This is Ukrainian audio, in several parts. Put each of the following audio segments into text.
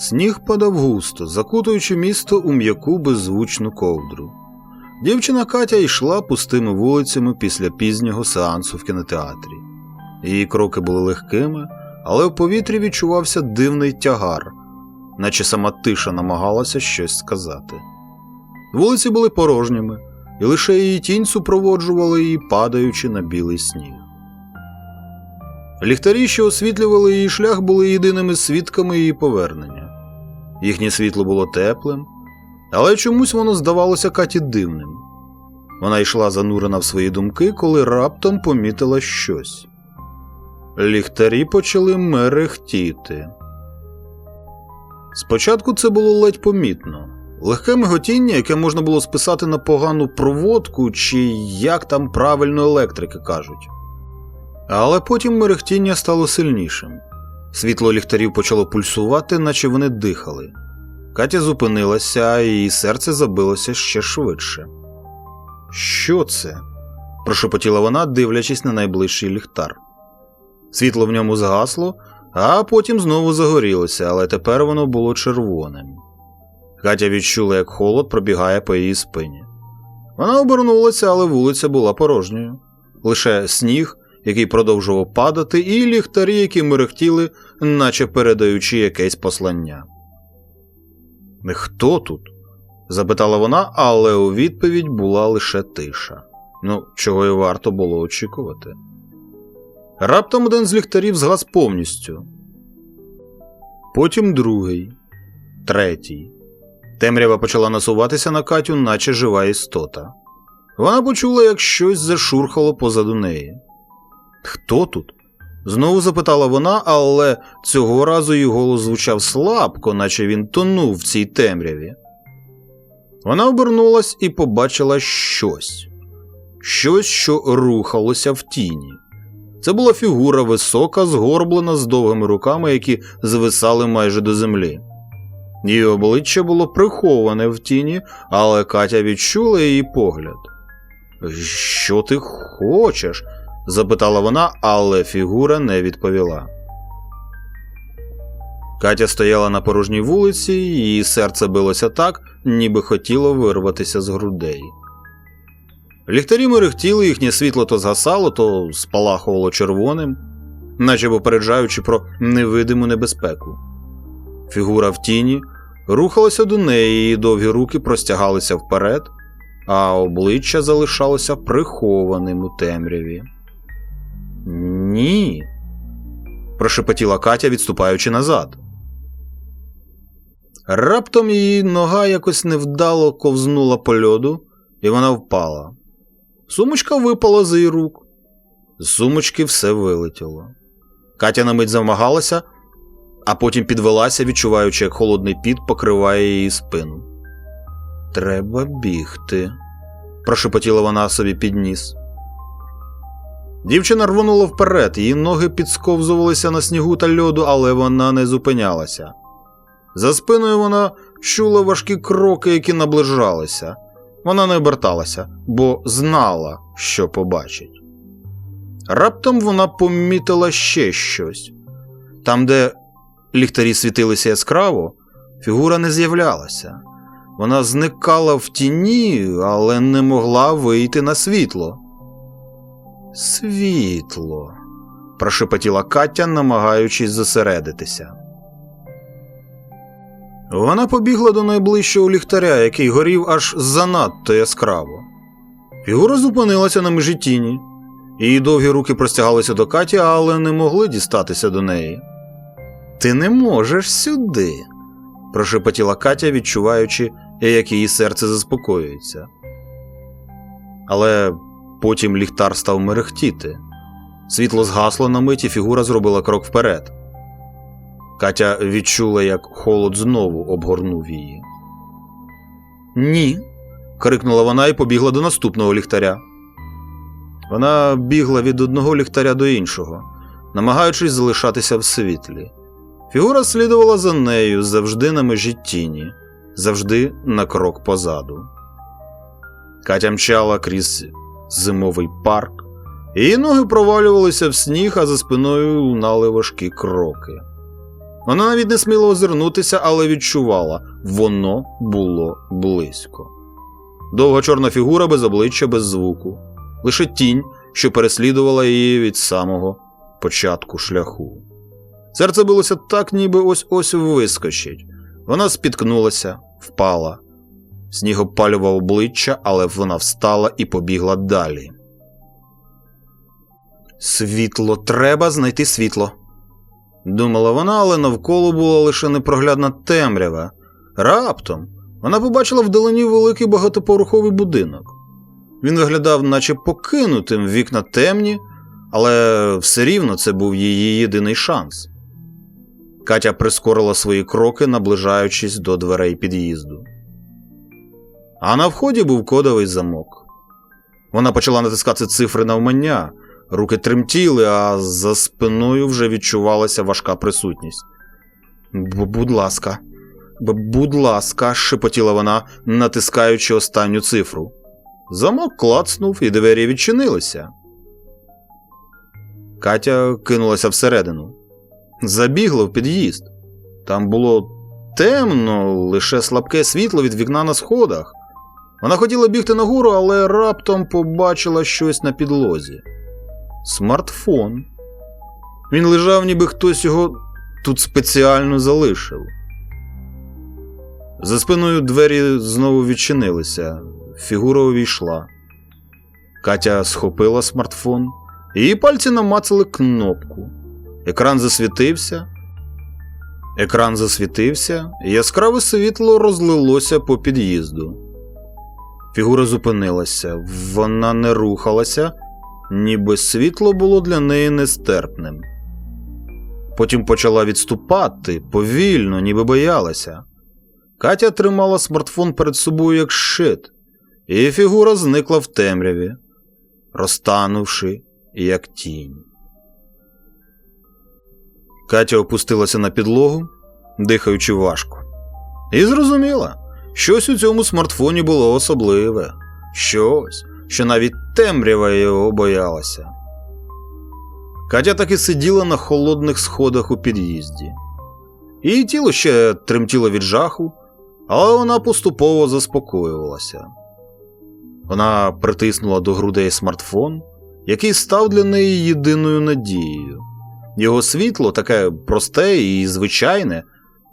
Сніг падав густо, закутуючи місто у м'яку беззвучну ковдру. Дівчина Катя йшла пустими вулицями після пізнього сеансу в кінотеатрі. Її кроки були легкими, але в повітрі відчувався дивний тягар, наче сама тиша намагалася щось сказати. Вулиці були порожніми, і лише її тінь супроводжувала її, падаючи на білий сніг. Ліхтарі, що освітлювали її шлях, були єдиними свідками її повернення. Їхнє світло було теплим, але чомусь воно здавалося Каті дивним. Вона йшла занурена в свої думки, коли раптом помітила щось. Ліхтарі почали мерехтіти. Спочатку це було ледь помітно. Легке миготіння, яке можна було списати на погану проводку, чи як там правильно електрики кажуть. Але потім мерехтіння стало сильнішим. Світло ліхтарів почало пульсувати, наче вони дихали. Катя зупинилася, а її серце забилося ще швидше. Що це? прошепотіла вона, дивлячись на найближчий ліхтар. Світло в ньому згасло, а потім знову загорілося, але тепер воно було червоним. Катя відчула, як холод пробігає по її спині. Вона обернулася, але вулиця була порожньою. Лише сніг, який продовжував падати, і ліхтарі, які мерехтіли, наче передаючи якесь послання. Хто тут? запитала вона, але у відповідь була лише тиша. Ну, чого й варто було очікувати. Раптом один з ліхтарів згас повністю. Потім другий, третій. Темрява почала насуватися на Катю, наче жива істота. Вона почула, як щось зашурхало позаду неї. Хто тут? Знову запитала вона, але цього разу її голос звучав слабко, наче він тонув в цій темряві. Вона обернулась і побачила щось, щось, що рухалося в тіні. Це була фігура висока, згорблена з довгими руками, які звисали майже до землі. Її обличчя було приховане в тіні, але Катя відчула її погляд. Що ти хочеш? Запитала вона, але фігура не відповіла. Катя стояла на порожній вулиці, її серце билося так, ніби хотіло вирватися з грудей. Ліхтарі мерехтіли, їхнє світло то згасало, то спалахувало червоним, наче попереджаючи про невидиму небезпеку. Фігура в тіні рухалася до неї, її довгі руки простягалися вперед, а обличчя залишалося прихованим у темряві. Ні. прошепотіла Катя, відступаючи назад. Раптом її нога якось невдало ковзнула по льоду, і вона впала. Сумочка випала з її рук. З сумочки все вилетіло. Катя на мить замагалася, а потім підвелася, відчуваючи, як холодний піт покриває її спину. Треба бігти, прошепотіла вона собі під ніс. Дівчина рвонула вперед, її ноги підсковзувалися на снігу та льоду, але вона не зупинялася. За спиною вона чула важкі кроки, які наближалися. Вона не оберталася, бо знала, що побачить. Раптом вона помітила ще щось. Там, де ліхтарі світилися яскраво, фігура не з'являлася. Вона зникала в тіні, але не могла вийти на світло. Світло, прошепотіла Катя, намагаючись зосередитися. Вона побігла до найближчого ліхтаря, який горів аж занадто яскраво. Фігура зупинилася на межі тіні. Її довгі руки простягалися до Каті, але не могли дістатися до неї. Ти не можеш сюди, прошепотіла Катя, відчуваючи, як її серце заспокоюється. Але потім ліхтар став мерехтіти. Світло згасло на мить, і фігура зробила крок вперед. Катя відчула, як холод знову обгорнув її. Ні. крикнула вона і побігла до наступного ліхтаря. Вона бігла від одного ліхтаря до іншого, намагаючись залишатися в світлі. Фігура слідувала за нею завжди на межі тіні, завжди на крок позаду. Катя мчала крізь зимовий парк, її ноги провалювалися в сніг, а за спиною лунали важкі кроки. Вона навіть не сміла озирнутися, але відчувала воно було близько. Довга чорна фігура без обличчя, без звуку, лише тінь, що переслідувала її від самого початку шляху. Серце билося так, ніби ось ось вискочить. Вона спіткнулася, впала. Сніг обпалював обличчя, але вона встала і побігла далі. Світло, треба знайти світло. Думала вона, але навколо була лише непроглядна темрява. Раптом вона побачила вдалині великий багатоповерховий будинок. Він виглядав, наче покинутим, вікна темні, але все рівно це був її єдиний шанс. Катя прискорила свої кроки, наближаючись до дверей під'їзду. А на вході був кодовий замок. Вона почала натискати цифри навмання, руки тремтіли, а за спиною вже відчувалася важка присутність. Будь ласка, будь ласка, шепотіла вона, натискаючи останню цифру. Замок клацнув, і двері відчинилися. Катя кинулася всередину. Забігла в під'їзд. Там було темно, лише слабке світло від вікна на сходах. Вона хотіла бігти нагору, але раптом побачила щось на підлозі. Смартфон. Він лежав, ніби хтось його тут спеціально залишив. За спиною двері знову відчинилися. Фігура увійшла. Катя схопила смартфон, її пальці намацали кнопку. Екран засвітився. Екран засвітився, і яскраве світло розлилося по під'їзду. Фігура зупинилася, вона не рухалася, ніби світло було для неї нестерпним. Потім почала відступати повільно, ніби боялася. Катя тримала смартфон перед собою як щит, і фігура зникла в темряві, розтанувши, як тінь. Катя опустилася на підлогу, дихаючи важко, і зрозуміла, щось у цьому смартфоні було особливе, щось, що навіть темрява його боялася. Катя таки сиділа на холодних сходах у під'їзді. Її тіло ще тремтіло від жаху, але вона поступово заспокоювалася. Вона притиснула до грудей смартфон, який став для неї єдиною надією. Його світло, таке просте і звичайне,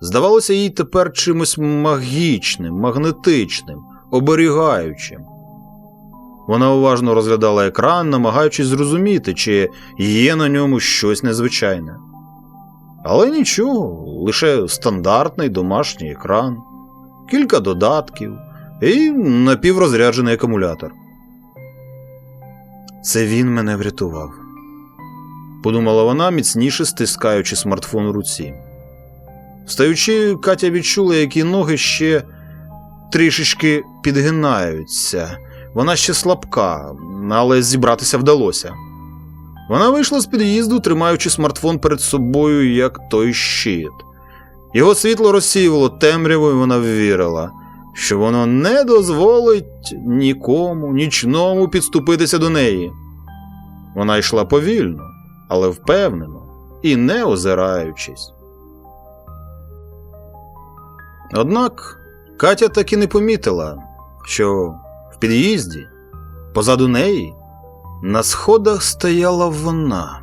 здавалося їй тепер чимось магічним, магнетичним, оберігаючим. Вона уважно розглядала екран, намагаючись зрозуміти, чи є на ньому щось незвичайне. Але нічого, лише стандартний домашній екран, кілька додатків і напіврозряджений акумулятор. Це він мене врятував, подумала вона, міцніше стискаючи смартфон у руці. Встаючи, Катя відчула, які ноги ще трішечки підгинаються. Вона ще слабка, але зібратися вдалося. Вона вийшла з під'їзду, тримаючи смартфон перед собою, як той щит. Його світло розсіювало темряву, і вона вірила, що воно не дозволить нікому, нічному підступитися до неї. Вона йшла повільно, але впевнено і не озираючись. Однак Катя так і не помітила, що в під'їзді, позаду неї, на сходах стояла вона.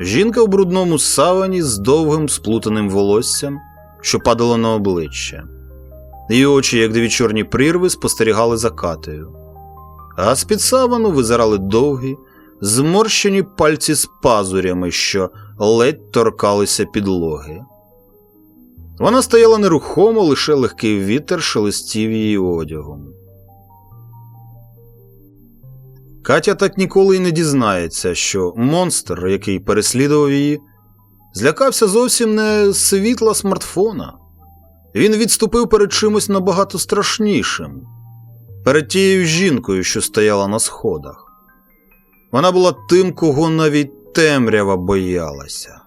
Жінка в брудному савані з довгим сплутаним волоссям, що падало на обличчя. Її очі, як дві чорні прірви, спостерігали за Катею. А з-під савану визирали довгі, зморщені пальці з пазурями, що ледь торкалися підлоги. Вона стояла нерухомо, лише легкий вітер шелестів її одягом. Катя так ніколи й не дізнається, що монстр, який переслідував її, злякався зовсім не світла смартфона. Він відступив перед чимось набагато страшнішим, перед тією жінкою, що стояла на сходах. Вона була тим, кого навіть темрява боялася.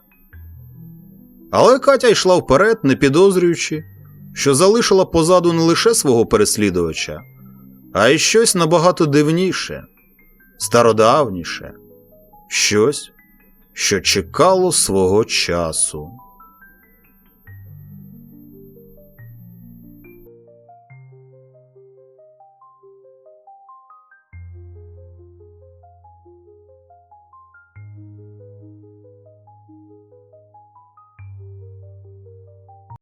Але Катя йшла вперед, не підозрюючи, що залишила позаду не лише свого переслідувача, а й щось набагато дивніше, стародавніше, щось, що чекало свого часу.